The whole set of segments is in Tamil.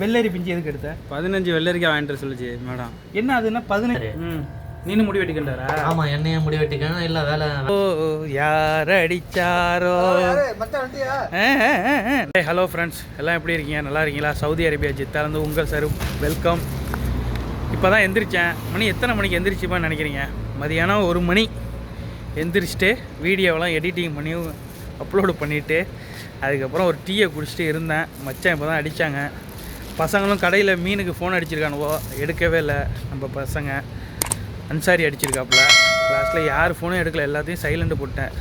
வெள்ளரி பிஞ்சு எதுக்கு எடுத்த? பதினஞ்சு வெள்ளரிக்காய் வாங்கிட்டு சொல்லுச்சு மேடம். என்ன அதுன்னா பதினஞ்சு? ம் நீனு முடி வெட்டிக்கிட்டாரா ஆமா என்னைய முடி வெட்டிக்கணும் இல்ல வேலை ஓ யார் அடிச்சாரோ? ஹலோ ஃப்ரெண்ட்ஸ் எல்லாம் எப்படி இருக்கீங்க? நல்லா இருக்கீங்களா? சவுதி அரேபியா ஜித்தாலேருந்து உங்கள் சரு வெல்கம் இப்போ தான் எந்திரிச்சேன். மணி எத்தனை மணிக்கு எந்திரிச்சுப்பான்னு நினைக்கிறீங்க? மதியானம் ஒரு மணி. எந்திரிச்சிட்டு வீடியோவெல்லாம் எடிட்டிங் பண்ணி அப்லோடு பண்ணிவிட்டு அதுக்கப்புறம் ஒரு டீயை குடிச்சிட்டு இருந்தேன். மச்சான் இப்போ தான் அடித்தாங்க பசங்களும் கடையில் மீனுக்கு ஃபோன் அடிச்சிருக்கானுவோ எடுக்கவே இல்லை. நம்ம பசங்க அன்சாரி அடிச்சிருக்காப்புல. லாஸ்ட்டில் யார் ஃபோனும் எடுக்கல. எல்லாத்தையும் சைலண்ட் போட்டேன்.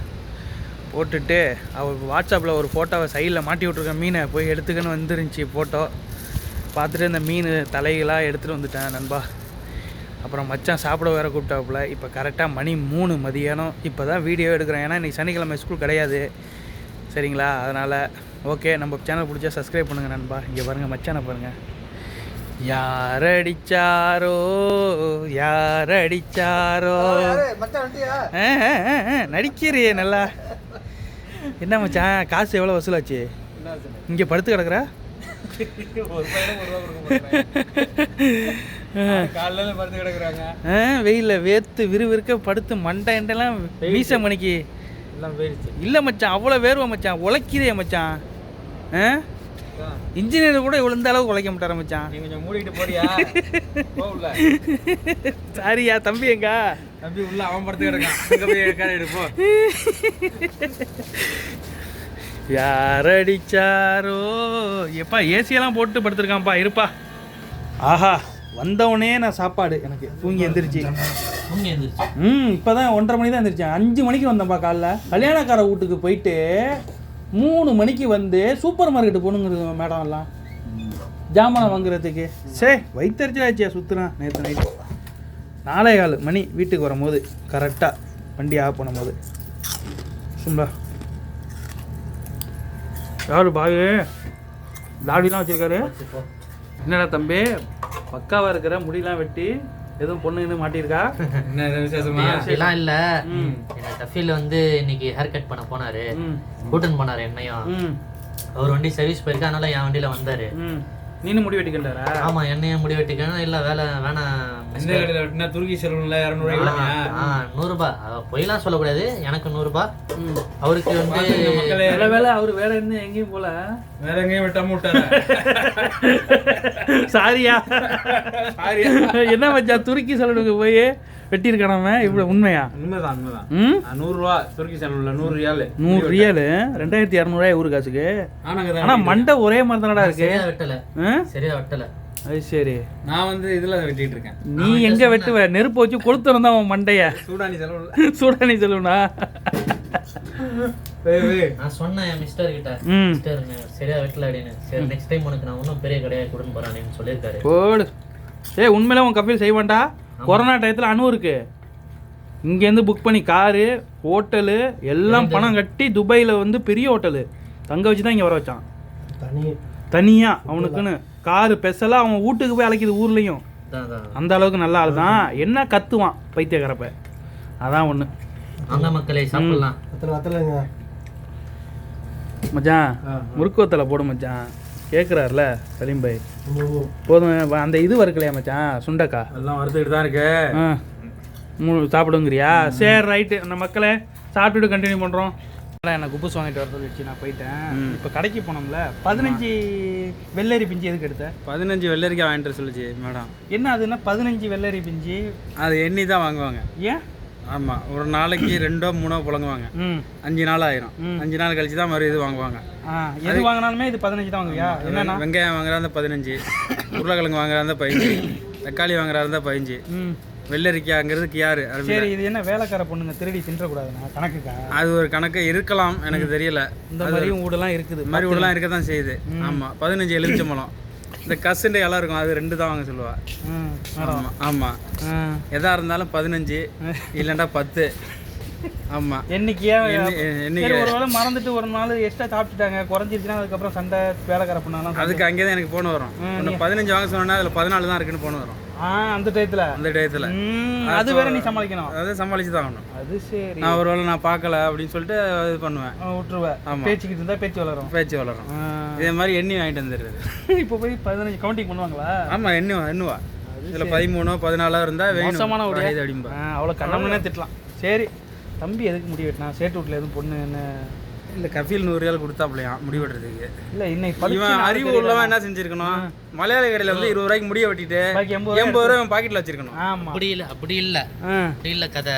போட்டுட்டு அவர் வாட்ஸ்அப்பில் ஒரு ஃபோட்டோவை சைடில் மாட்டி விட்ருக்க மீனை போய் எடுத்துக்கன்னு வந்துருந்துச்சி ஃபோட்டோ பார்த்துட்டு இந்த மீன் தலைகளாக எடுத்துகிட்டு வந்துட்டேன் நண்பா. அப்புறம் மச்சான் சாப்பிட வேற கூப்பிட்டாப்புல. இப்போ கரெக்டாக மணி மூணு மதியானம். இப்போ தான் வீடியோ எடுக்கிறேன். ஏன்னா இன்றைக்கி சனிக்கிழமை ஸ்கூல் கிடையாது. சரிங்களா? அதனால் ஓகே நம்ம சேனல் பிடிச்சா சப்ஸ்கிரைப் பண்ணுங்கள் நண்பா. இங்கே பாருங்கள் மச்சானை பாருங்கள் யார் அடிச்சாரோ யார் அடிச்சாரோ நடிக்கிறியே நல்லா. என்ன மச்சான் காசு எவ்வளோ வசூலாச்சு? இங்கே படுத்து கிடக்குற? வெயிலில் வேர்த்து விறுவிறுக்க படுத்து மண்டை எண்டெல்லாம் வீச மணிக்கு. இல்லை மச்சான் அவ்வளோ வேர்வை மச்சான் உழைக்குதே மச்சான். இன்ஜினியர் கூட இவ்வளோ இந்த அளவுக்கு உழைக்க மாட்டார மச்சான்? கொஞ்சம் மூடிட்டு போறியா? சாரியா தம்பி எங்க? தம்பி உள்ள அவன் படுத்து கிடக்கான் அங்க போய் காரை எடுப்போ. யார் அடிச்சாரோ எப்பா ஏசியெல்லாம் போட்டு படுத்துருக்கான்ப்பா இருப்பா. ஆஹா வந்தவனே நான் சாப்பாடு. எனக்கு தூங்கி எந்திரிச்சு. ம் இப்போ தான் ஒன்றரை மணி தான் எந்திரிச்சேன். அஞ்சு மணிக்கு வந்தேன்ப்பா காலைல. கல்யாணக்கார வீட்டுக்கு போயிட்டு மூணு மணிக்கு வந்து சூப்பர் மார்க்கெட்டு போகணுங்கிறது மேடம் எல்லாம் ஜாமான் வாங்குறதுக்கு. சே வயிற்றுச்சலாச்சியா சுற்றுறேன் நேற்று நைட்டு நாலே கால் மணி வீட்டுக்கு வரும்போது கரெக்டாக வண்டி ஆஃப் பண்ணும்போது. சும்மா. யாரு பாகு தாடிலாம் வச்சிருக்காரு. என்னடா தம்பி? பக்காவாக இருக்கிற முடியெல்லாம் வெட்டி எதுவும் பொண்ணு இன்னும் மாட்டியிருக்கா? என்ன விசேஷமா? அப்படிலாம் இல்ல. ம். என்ன டஃபில் வந்து இன்னைக்கு ஹேர் கட் பண்ண போனாரு. ம். கூட்டன் போனாரு என்னையும். ம். அவர் வண்டி சர்வீஸ் போயிருக்கு அதனால என் வண்டியில வந்தாரு. ம். நீனு முடி வெட்டிக்கிட்டாரா ஆமா என்னைய முடி வெட்டிக்கணும் இல்ல வேலை வேணாம். எந்த கடையில் வெட்டினா துருக்கி செலவுல இரநூறுவாய்க்கு நூறுரூபா பொய்லாம் சொல்லக்கூடாது. எனக்கு நூறுரூபா அவருக்கு வந்து மக்களே. வேலை அவர் வேற என்ன எங்கேயும் போல? வேற எங்கேயும் வெட்டாம விட்டாரு சாரியா. சாரியா. என்ன மச்சான் துருக்கி சலூனுக்கு போய் வெட்டியிருக்கானாம இவ்வளோ உண்மையா? உண்மைதான் உண்மைதான். ம்? ஆ, நூறு ரூபா துருக்கி செலவுல நூறு ரியாலு. நூறு ரியாலு ரெண்டாயிரத்தி இரநூறுவாய் ஊரு காசுக்கு. ஆனா மண்டை ஒரே மாதிரி தானடா இருக்கு. சரியா வெட்டல? சரியா வெட்டல. அது சரி. நான் வந்து இதுல வெட்டிட்டு இருக்கேன். நீ எங்க வெட்டுவ? நெருப்பு வச்சு கொளுத்து தான் உன் மண்டைய. சூடானி செலவுல சூடானி ஏய். நான் சொன்னேன் மிஸ்டர் கிட்ட. மிஸ்டர் சரியா வெட்டல அப்படின்னு. சரி நெக்ஸ்ட் டைம் உனக்கு நான் இன்னும் பெரிய கடையா கொடுன்னு போறேன் சொல்லியிருக்காரு. போடு. ஏய் உண்மையில உன் கப்பல் செய்வான்டா. கொரோனா டயத்தில் அணு இருக்கு. இங்கேருந்து புக் பண்ணி காரு ஹோட்டலு எல்லாம் பணம் கட்டி துபாயில் வந்து பெரிய ஹோட்டலு. தங்க வச்சு தான் இங்கே வர வச்சான். தனியாக அவனுக்குன்னு. காரு ஸ்பெஷலாக அவன் வீட்டுக்கு போய் அழைக்குது ஊர்லேயும். அந்த அளவுக்கு நல்ல ஆள் தான் என்ன கத்துவான் பைத்தியக்காரப்ப? அதான் ஒன்று வாங்க மக்களே சாப்பிடலாம். மச்சான் முறுக்கு வத்தலை போடு மச்சான். கேட்குறாருல சலீம் பாய். போதும் அந்த இது வறுக்கலையா மச்சான் சுண்டக்கா? எல்லாம் வறுத்துக்கிட்டு தான் இருக்கு. ஆ. மூணு சாப்பிடுங்கிறியா? சரி ரைட்டு. நம்ம மக்களே சாப்பிட்டுட்டு கண்டினியூ பண்ணுறோம் எனக்கு குப்பஸ் வாங்கிட்டு வர சொல்லிடுச்சு நான் போயிட்டேன். இப்போ கடைக்கு போனோம்ல பதினஞ்சு வெள்ளரி பிஞ்சு எதுக்கு எடுத்த? பதினஞ்சு வெள்ளரிக்காய் வாங்கிட்டு வர சொல்லுச்சு மேடம். என்ன அதுன்னா பதினஞ்சு வெள்ளரி பிஞ்சு? அது எண்ணி தான் வாங்குவாங்க. ஏன்? ஆமா ஒரு நாளைக்கு ரெண்டோ மூணோ புழங்குவாங்க. அஞ்சு நாள் ஆயிரும். அஞ்சு நாள் கழிச்சு தான் மறு இது வாங்குவாங்க. எது வாங்கினாலுமே இது பதினஞ்சு தான் வாங்குவியா? என்னன்னா? வெங்காயம் வாங்குறா பதினஞ்சு உருளைக்கிழங்கு வாங்குறா இருந்தா பதினஞ்சு தக்காளி வாங்குறா இருந்தா பதினஞ்சு. ம் வெள்ளரிக்காய்ங்கிறது கியாரு. சரி இது என்ன வேலைக்கார பொண்ணுங்க திருடி தின்றக்கூடாதுண்ணா கணக்குக்கா? அது ஒரு கணக்கு இருக்கலாம் எனக்கு தெரியல. இந்த மாதிரியும் ஊடெல்லாம் இருக்குது மாதிரி உள்ளலாம் இருக்க தான் செய்யுது. ஆமா பதினஞ்சு எலுமிச்சம்பழம். இந்த கசுண்டு எல்லாம் இருக்கும் அது ரெண்டு தான் வாங்க சொல்லுவா. ம் ஆமா ஆமா. ஆ. எதா இருந்தாலும் பதினஞ்சு இல்லைண்டா பத்து. ஆமா. என்னைக்கியா ஒருவேளை மறந்துட்டு ஒரு நாள் எக்ஸ்ட்ரா சாப்பிட்டுட்டாங்க குறைஞ்சிருச்சுன்னா அதுக்கப்புறம் சண்டை வேலைக்கார பண்ணாலும் அதுக்கு அங்கே தான் எனக்கு போன வரும். பதினஞ்சு வாங்க சொன்னா அதில் பதினாலு தான் இருக்குன்னு போன வரும். அந்த டயத்தில். அந்த டயத்தில். அது வேற நீ சமாளிக்கணும். அதை சமாளிச்சு தான் ஆகணும். அது சரி. நான் ஒரு வேளை நான் பார்க்கல அப்படின்னு சொல்லிட்டு இது பண்ணுவேன். ஆ, விட்டுருவ ஆமா. பேச்சுக்கிட்டு இருந்தா பேச்சு வளரும். பேச்சு வளரும். இதே மாதிரி எண்ணி வாங்கிட்டு வந்துடுறது. இப்போ போய் பதினஞ்சு கவுண்டிங் பண்ணுவாங்களா? ஆமாம் எண்ணுவா எண்ணுவா. இதில் பதிமூணோ பதினாலோ இருந்தால் மோசமான வேணும் உடைய? இது அப்படிம்பா அவ்வளோ கண்ணம்னே திட்டலாம். சரி. தம்பி எதுக்கு முடி வெட்டினா? சேட்டு வீட்டில் எதுவும் பொண்ணு என்ன? இந்த கஃபீல் நூறு ரியால் கொடுத்தாப்லையா முடி வெட்டுறதுக்கு இல்லை இன்னைக்கு இவன் அறிவு உள்ளவன் என்ன செஞ்சிருக்கணும்? மலையாள கடையில் வந்து இருபது ரூபாய்க்கு முடிய வெட்டிட்டு எண்பது ரூபா எண்பது ரூபாய் பாக்கெட்டில் வச்சிருக்கணும். அப்படி இல்லை அப்படி இல்லை. அப்படி இல்லை கதை.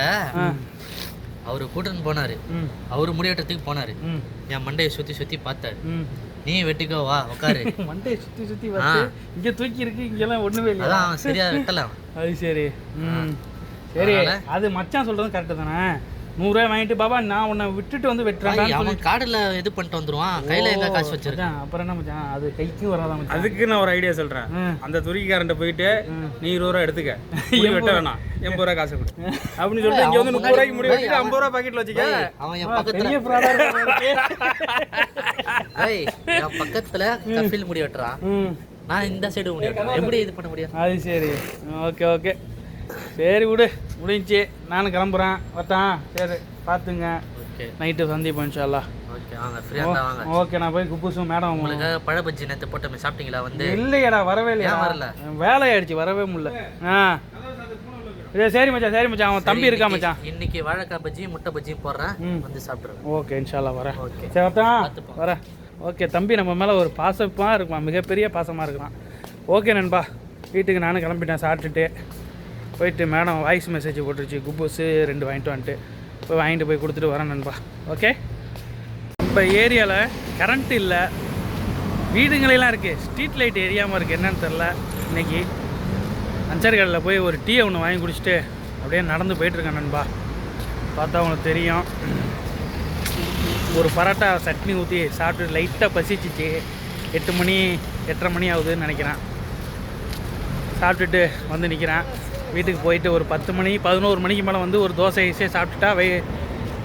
அவர் கூட்டின்னு போனாரு. ம். அவர் முடிவெட்டுறதுக்கு போனாரு. ம். என் மண்டையை சுற்றி சுற்றி பார்த்தாரு. நீ வெட்டிக்கோ வா உட்காரு மண்டையை சுற்றி சுற்றி வந்து இங்கே தூக்கி இருக்கு இங்கெல்லாம் ஒன்றுமே இல்லையா? அதான் சரியா வெட்டலாம் அது சரி. ம். சரி அது மச்சான் சொல்கிறதும் கரெக்டு தானே? நூறுரூவா வாங்கிட்டு பாபா நான் உன்னை விட்டுட்டு வந்து வெட்டுறேன் அவன் காடுல இது பண்ணிட்டு வந்துருவான். கையில எங்க காசு வச்சிருக்கான். அப்புறம் என்ன மச்சான்? அது கைக்கும் வராதான் மச்சான்? அதுக்கு நான் ஒரு ஐடியா சொல்கிறேன். அந்த துருக்கிக்காரன்ட்ட போயிட்டு நீ இருபது ரூபா எடுத்துக்க. வெட்ட வேணாம். எண்பது ரூபா காசு கொடு. அப்படின்னு சொல்லிட்டு இங்கே வந்து முப்பது ரூபாய்க்கு முடி வெட்டிட்டு ஐம்பது ரூபா பாக்கெட்டில் வச்சுக்க. அவன் என் பக்கத்துல என் பக்கத்துல கஃபில் முடி வெட்டுறான். நான் இந்த சைடு முடி வெட்டுறேன். எப்படி இது பண்ண முடியும்? அது சரி. Okay okay. சரி விடு முடிஞ்சி நானும் கிளம்புறேன். வரட்டான் சரி பார்த்துங்க ஓகே. நைட்டு சந்திப்போம் இன்ஷால்லா ஓகே வாங்க. ஓகே நான் போய் குப்புசும் மேடம் உங்களுக்கு பழ பஜ்ஜி நேத்து போட்டோமே சாப்பிட்டீங்களா வந்து? இல்லையடா வரவே இல்லையா வரல? வேலை ஆயிடுச்சு வரவே முடியல. ஆ. சரி மச்சான் சரி மச்சான் அவன் தம்பி இருக்கா மச்சான்? இன்னைக்கு வாழைக்காய் பஜ்ஜியும் முட்டை பஜ்ஜியும் போடுறேன். வந்து சாப்பிடுறேன் ஓகே இன்ஷால்லா வரேன். ஓகே. சரி வரட்டான். வரேன். ஓகே தம்பி நம்ம மேலே ஒரு பாசமாக இருக்குமா மிகப்பெரிய பாசமாக இருக்கிறான். ஓகே நண்பா. வீட்டுக்கு நானும் கிளம்பிட்டேன் சாப்பிட்டுட்டு. போயிட்டு மேடம் வாய்ஸ் மெசேஜ் போட்டுருச்சு குப்பூஸு ரெண்டு வாங்கிட்டு வந்துட்டு. போய் வாங்கிட்டு போய் கொடுத்துட்டு வரேன் நண்பா. ஓகே இப்போ ஏரியாவில் கரண்ட் இல்லை. வீடுங்களெல்லாம் இருக்குது ஸ்ட்ரீட் லைட் எரியாமல் இருக்குது என்னன்னு தெரில இன்னைக்கு அஞ்சார் கடையில் போய் ஒரு டீ ஒன்று வாங்கி குடிச்சிட்டு அப்படியே நடந்து போயிட்டுருக்கேன் நண்பா. பார்த்தா உங்களுக்கு தெரியும். ஒரு பரோட்டா சட்னி ஊற்றி சாப்பிட்டு லைட்டாக பசிச்சிச்சு. எட்டு மணி எட்டரை மணி ஆகுதுன்னு நினைக்கிறேன். சாப்பிட்டுட்டு வந்து நிற்கிறேன் வீட்டுக்கு போயிட்டு ஒரு பத்து மணி பதினோரு மணிக்கு மேலே வந்து ஒரு தோசை ஈஸியாக சாப்பிட்டுட்டா வை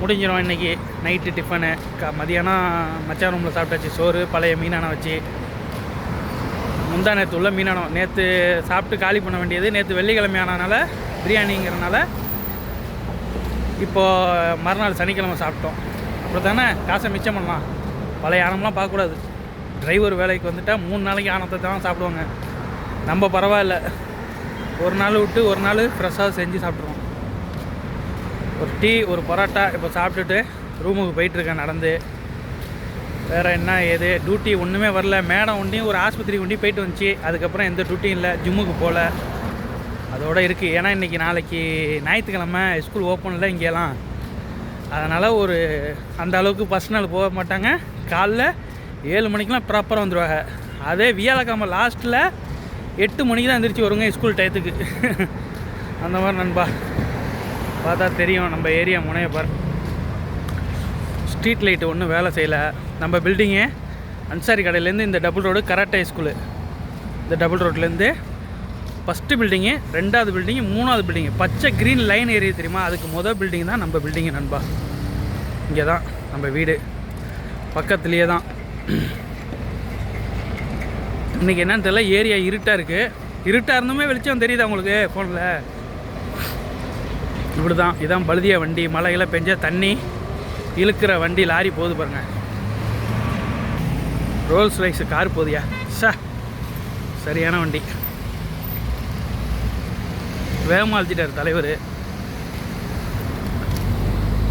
முடிஞ்சிடும் இன்றைக்கி நைட்டு டிஃபனு. க மதியானம் மச்சான் ரூமில் சாப்பிட்டாச்சு. சோறு பழைய மீனான வச்சு. முந்தா நேற்று உள்ள மீனானம் நேற்று சாப்பிட்டு காலி பண்ண வேண்டியது நேற்று வெள்ளிக்கிழமை ஆனதுனால பிரியாணிங்கிறனால இப்போது மறுநாள் சனிக்கிழமை சாப்பிட்டோம். அப்புறம் தானே காசை மிச்சம் பண்ணலாம். பழைய ஆனம்லாம் பார்க்கக்கூடாது. டிரைவர் வேலைக்கு வந்துட்டால் மூணு நாளைக்கு ஆனத்தை தான் சாப்பிடுவாங்க. நம்ம பரவாயில்ல. ஒரு நாள் விட்டு ஒரு நாள் ஃப்ரெஷ்ஷாக செஞ்சு சாப்பிட்ருவோம் ஒரு டீ ஒரு பரோட்டா இப்போ சாப்பிட்டுட்டு ரூமுக்கு போயிட்டுருக்கேன் நடந்து. வேறு என்ன ஏது? டியூட்டி ஒன்றுமே வரல. மேடம் ஒன்றையும் ஒரு ஆஸ்பத்திரி ஒண்டி போயிட்டு வந்துச்சு. அதுக்கப்புறம் எந்த டியூட்டியும் இல்லை. ஜிம்முக்கு போகல அதோட இருக்குது ஏன்னா இன்றைக்கி நாளைக்கு ஞாயிற்றுக்கிழமை ஸ்கூல் ஓப்பன் இல்லை இங்கேலாம். அதனால் ஒரு அந்த அளவுக்கு பர்சனல் போக மாட்டாங்க. காலைல ஏழு மணிக்கெலாம் ப்ராப்பராக வந்துடுவாங்க அதே வியாழக்கிழமை லாஸ்ட்டில் எட்டு மணிக்கு தான் எந்திரிச்சு வருங்க ஸ்கூல் டயத்துக்கு அந்த மாதிரி நண்பா. பார்த்தா தெரியும் நம்ம ஏரியா முனையப்பார் ஸ்ட்ரீட் லைட்டு ஒன்றும் வேலை செய்யலை. நம்ம பில்டிங்கு அன்சாரி கடையிலேருந்து இந்த டபுள் ரோடு கராட்டே ஸ்கூலு இந்த டபுள் ரோட்லேருந்து ஃபஸ்ட்டு பில்டிங்கு ரெண்டாவது பில்டிங்கு மூணாவது பில்டிங்கு பச்சை க்ரீன் லைன் ஏரியா தெரியுமா? அதுக்கு மொதல் பில்டிங் தான் நம்ம பில்டிங்கு நண்பா. இங்கே தான் நம்ம வீடு. பக்கத்துலேயே தான். இன்றைக்கி என்னன்னு தெரியல ஏரியா இருட்டாக இருக்குது இருட்டாக இருந்துமே வெளிச்சம் தெரியுதா உங்களுக்கு? ஃபோனில் இப்படி தான் இதான் பழுதிய வண்டி. மழையில் பெஞ்ச தண்ணி. இழுக்கிற வண்டி லாரி போகுது பாருங்க. ரோல்ஸ் ரைஸ் கார் போகுதியா? சா சரியான வண்டி. வேகமாழ்த்திட்டார் தலைவர்.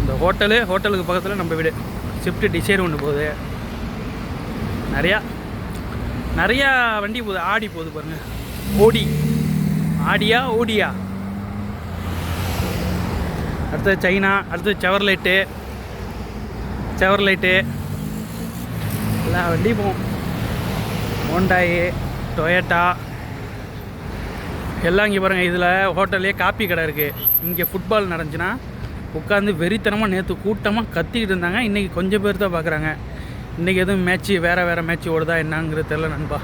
இந்த ஹோட்டலு ஹோட்டலுக்கு பக்கத்தில் நம்ம வீடு. ஷிஃப்ட்டு டிசைர் ஒன்று போகுது. நிறையா நிறையா வண்டி போகுது ஆடி போகுது பாருங்கள் ஓடி. ஆடியா ஓடியா? அடுத்தது சைனா அடுத்தது செவர்லைட்டு செவர்லைட்டு எல்லா வண்டி போகும். ஹோண்டாயி டொயட்டா எல்லாம் இங்கே பாருங்கள் இதில் ஹோட்டல்லே காப்பி கடை இருக்குது இங்கே ஃபுட்பால் நடந்துச்சுன்னா உட்காந்து வெறித்தனமாக நேற்று கூட்டமாக கத்திக்கிட்டு இருந்தாங்க. இன்றைக்கி கொஞ்சம் பேர் தான் பார்க்குறாங்க இன்றைக்கி எதுவும் மேட்ச்சு வேறு வேறு மேட்ச் ஓடுதா என்னங்கிறது தெரில நண்பா.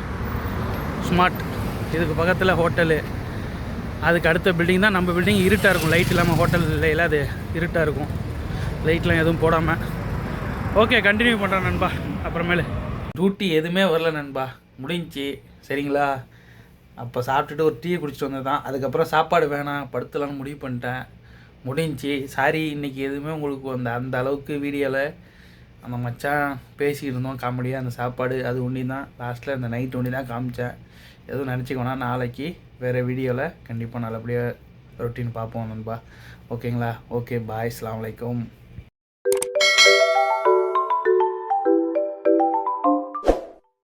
ஸ்மார்ட் இதுக்கு பக்கத்தில் ஹோட்டலு அதுக்கு அடுத்த பில்டிங் தான் நம்ம பில்டிங் இருட்டாக இருக்கும். லைட் இல்லாமல் ஹோட்டல் இல்லையில அது இருட்டாக இருக்கும். லைட்லாம் எதுவும் போடாமல் ஓகே கண்டினியூ பண்ணுறேன் நண்பா. அப்புறமேலு. டியூட்டி எதுவுமே வரல நண்பா. முடிஞ்சி. சரிங்களா? அப்போ சாப்பிட்டுட்டு ஒரு டீ குடிச்சிட்டு வந்தது தான் அதுக்கப்புறம் சாப்பாடு வேணாம். படுத்தலாம்னு முடிவு பண்ணிட்டேன். முடிஞ்சி. சாரி இன்றைக்கி எதுவுமே உங்களுக்கு அந்த அந்த அளவுக்கு வீடியோவில் அந்த மச்சான் பேசிக்கிட்டு இருந்தோம் காமெடியாக அந்த சாப்பாடு அது ஒன்றி தான் லாஸ்ட்டில் அந்த நைட் ஒன்றி தான் காமிச்சேன். எதுவும் நினச்சிக்கோனா நாளைக்கு வேறு வீடியோவில் கண்டிப்பாக நல்லபடியாக ரொட்டீன் பார்ப்போம் நண்பா. ஓகேங்களா ஓகே பாய் அலாம் வலைக்கம்